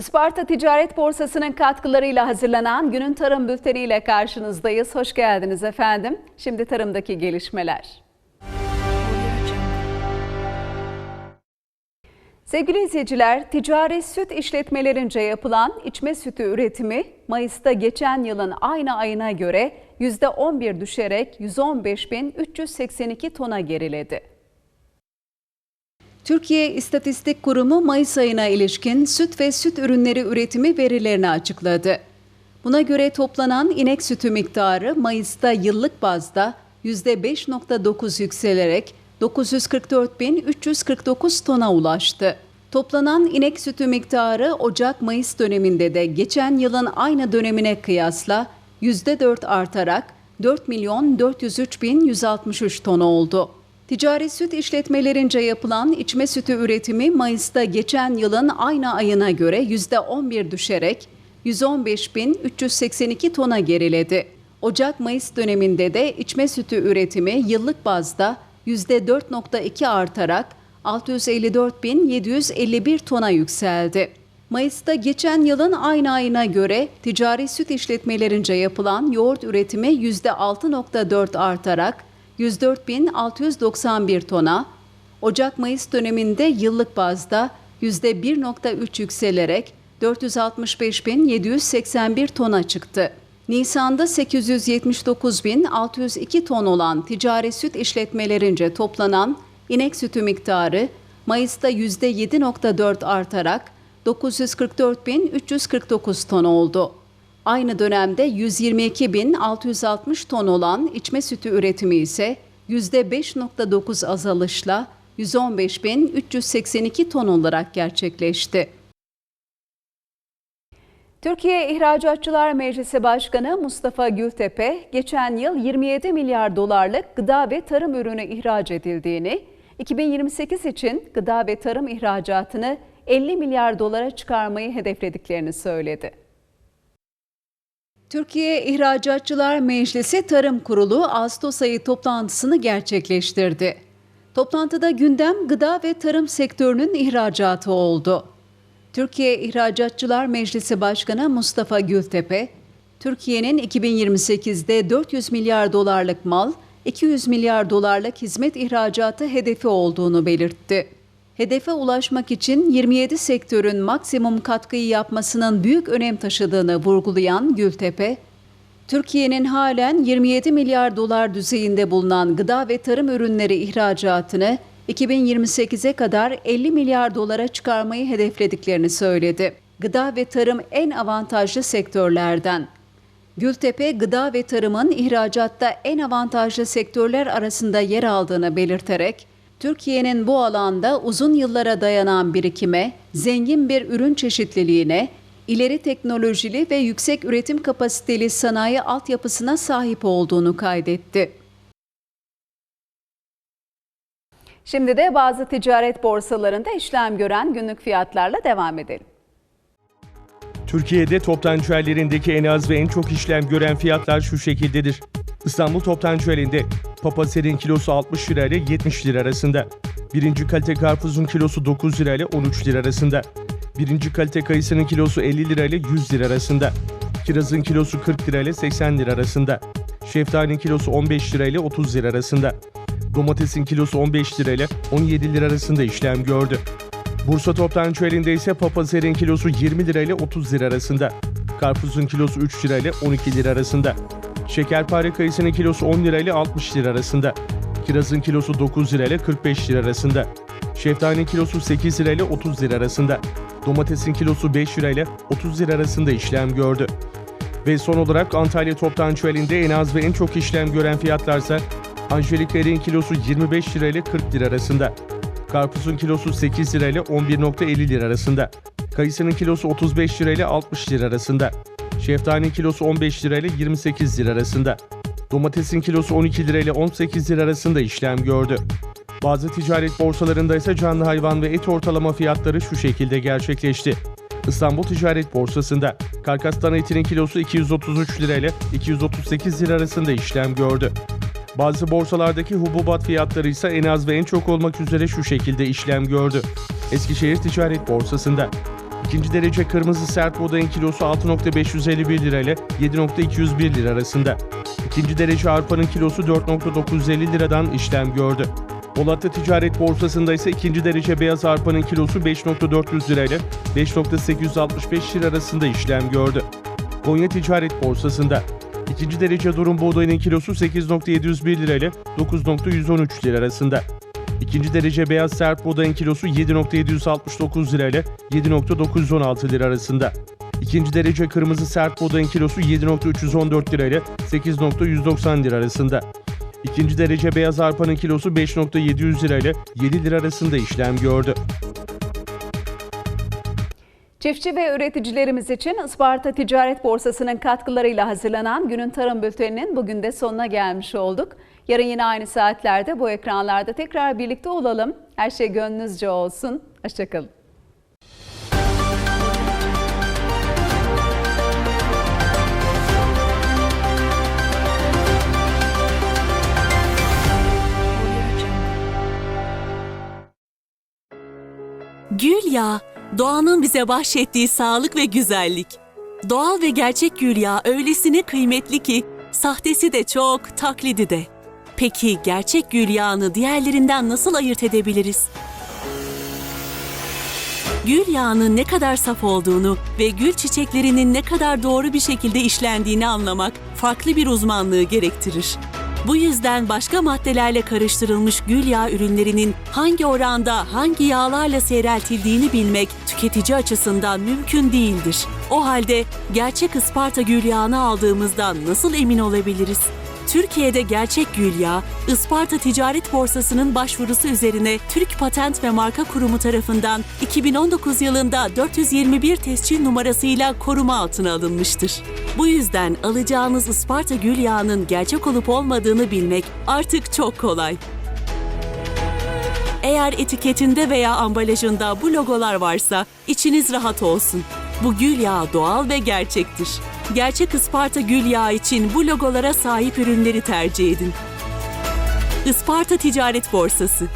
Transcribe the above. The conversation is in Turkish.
Isparta Ticaret Borsası'nın katkılarıyla hazırlanan günün tarım bülteni ile karşınızdayız. Hoş geldiniz efendim. Şimdi tarımdaki gelişmeler. Sevgili izleyiciler, ticari süt işletmelerince yapılan içme sütü üretimi Mayıs'ta geçen yılın aynı ayına göre %11 düşerek 115.382 tona geriledi. Türkiye İstatistik Kurumu Mayıs ayına ilişkin süt ve süt ürünleri üretimi verilerini açıkladı. Buna göre toplanan inek sütü miktarı Mayıs'ta yıllık bazda %5.9 yükselerek 944.349 tona ulaştı. Toplanan inek sütü miktarı Ocak-Mayıs döneminde de geçen yılın aynı dönemine kıyasla %4 artarak 4 milyon 403 bin 163 ton oldu. Ticari süt işletmelerince yapılan içme sütü üretimi Mayıs'ta geçen yılın aynı ayına göre %11 düşerek 115.382 tona geriledi. Ocak-Mayıs döneminde de içme sütü üretimi yıllık bazda %4.2 artarak 654.751 tona yükseldi. Mayıs'ta geçen yılın aynı ayına göre ticari süt işletmelerince yapılan yoğurt üretimi %6.4 artarak 104.691 tona, Ocak-Mayıs döneminde yıllık bazda %1.3 yükselerek 465.781 tona çıktı. Nisan'da 879.602 ton olan ticari süt işletmelerince toplanan inek sütü miktarı Mayıs'ta %7.4 artarak 944.349 ton oldu. Aynı dönemde 122.660 ton olan içme sütü üretimi ise %5.9 azalışla 115.382 ton olarak gerçekleşti. Türkiye İhracatçılar Meclisi Başkanı Mustafa Gültepe, geçen yıl 27 milyar dolarlık gıda ve tarım ürünü ihraç edildiğini, 2028 için gıda ve tarım ihracatını 50 milyar dolara çıkarmayı hedeflediklerini söyledi. Türkiye İhracatçılar Meclisi Tarım Kurulu Ağustos ayı toplantısını gerçekleştirdi. Toplantıda gündem gıda ve tarım sektörünün ihracatı oldu. Türkiye İhracatçılar Meclisi Başkanı Mustafa Gültepe, Türkiye'nin 2028'de 400 milyar dolarlık mal, 200 milyar dolarlık hizmet ihracatı hedefi olduğunu belirtti. Hedefe ulaşmak için 27 sektörün maksimum katkıyı yapmasının büyük önem taşıdığını vurgulayan Gültepe, Türkiye'nin halen 27 milyar dolar düzeyinde bulunan gıda ve tarım ürünleri ihracatını 2028'e kadar 50 milyar dolara çıkarmayı hedeflediklerini söyledi. Gıda ve tarım en avantajlı sektörlerden. Gültepe, gıda ve tarımın ihracatta en avantajlı sektörler arasında yer aldığını belirterek, Türkiye'nin bu alanda uzun yıllara dayanan birikime, zengin bir ürün çeşitliliğine, ileri teknolojili ve yüksek üretim kapasiteli sanayi altyapısına sahip olduğunu kaydetti. Şimdi de bazı ticaret borsalarında işlem gören günlük fiyatlarla devam edelim. Türkiye'de toptancıellerindeki en az ve en çok işlem gören fiyatlar şu şekildedir. İstanbul toptancıelinde papaserin kilosu 60 lira ile 70 lira arasında. Birinci kalite karpuzun kilosu 9 lira ile 13 lira arasında. Birinci kalite kayısının kilosu 50 lira ile 100 lira arasında. Kirazın kilosu 40 lira ile 80 lira arasında. Şeftalinin kilosu 15 lira ile 30 lira arasında. Domatesin kilosu 15 lira ile 17 lira arasında işlem gördü. Bursa toptancıelinde ise papaserin kilosu 20 lira ile 30 lira arasında. Karpuzun kilosu 3 lira ile 12 lira arasında. Şekerpare kayısının kilosu 10 lira ile 60 lira arasında. Kirazın kilosu 9 lira ile 45 lira arasında. Şeftalinin kilosu 8 lira ile 30 lira arasında. Domatesin kilosu 5 lira ile 30 lira arasında işlem gördü. Ve son olarak Antalya Toptancıelinde en az ve en çok işlem gören fiyatlarsa Angeliklerin kilosu 25 lira ile 40 lira arasında. Karpuzun kilosu 8 lira ile 11.50 lira arasında. Kayısının kilosu 35 lira ile 60 lira arasında. Şeftalinin kilosu 15 lira ile 28 lira arasında. Domatesin kilosu 12 lira ile 18 lira arasında işlem gördü. Bazı ticaret borsalarında ise canlı hayvan ve et ortalama fiyatları şu şekilde gerçekleşti. İstanbul Ticaret Borsası'nda karkastan etinin kilosu 233 lira ile 238 lira arasında işlem gördü. Bazı borsalardaki hububat fiyatları ise en az ve en çok olmak üzere şu şekilde işlem gördü. Eskişehir Ticaret Borsası'nda İkinci derece kırmızı sert buğdayın kilosu 6.551 lira ile 7.201 lira arasında. İkinci derece arpanın kilosu 4.950 liradan işlem gördü. Polatlı Ticaret Borsası'nda ise ikinci derece beyaz arpanın kilosu 5.400 lira ile 5.865 lira arasında işlem gördü. Konya Ticaret Borsası'nda ikinci derece durum buğdayının kilosu 8.701 lira ile 9.113 lira arasında. İkinci derece beyaz sert buğdayın kilosu 7.769 lira ile 7.916 lira arasında. İkinci derece kırmızı sert buğdayın kilosu 7.314 lira ile 8.190 lira arasında. İkinci derece beyaz arpanın kilosu 5.700 lira ile 7 lira arasında işlem gördü. Çiftçi ve üreticilerimiz için Isparta Ticaret Borsası'nın katkılarıyla hazırlanan günün tarım bülteninin bugün de sonuna gelmiş olduk. Yarın yine aynı saatlerde bu ekranlarda tekrar birlikte olalım. Her şey gönlünüzce olsun. Hoşçakalın. Gül yağı, doğanın bize bahşettiği sağlık ve güzellik. Doğal ve gerçek gül yağı öylesine kıymetli ki sahtesi de çok, taklidi de. Peki gerçek gül yağını diğerlerinden nasıl ayırt edebiliriz? Gül yağının ne kadar saf olduğunu ve gül çiçeklerinin ne kadar doğru bir şekilde işlendiğini anlamak farklı bir uzmanlığı gerektirir. Bu yüzden başka maddelerle karıştırılmış gül yağı ürünlerinin hangi oranda hangi yağlarla seyreltildiğini bilmek tüketici açısından mümkün değildir. O halde gerçek Isparta gül yağını aldığımızdan nasıl emin olabiliriz? Türkiye'de gerçek gül yağı, Isparta Ticaret Borsası'nın başvurusu üzerine Türk Patent ve Marka Kurumu tarafından 2019 yılında 421 tescil numarasıyla koruma altına alınmıştır. Bu yüzden alacağınız Isparta gül yağının gerçek olup olmadığını bilmek artık çok kolay. Eğer etiketinde veya ambalajında bu logolar varsa içiniz rahat olsun. Bu gül yağı doğal ve gerçektir. Gerçek Isparta gül yağı için bu logolara sahip ürünleri tercih edin. Isparta Ticaret Borsası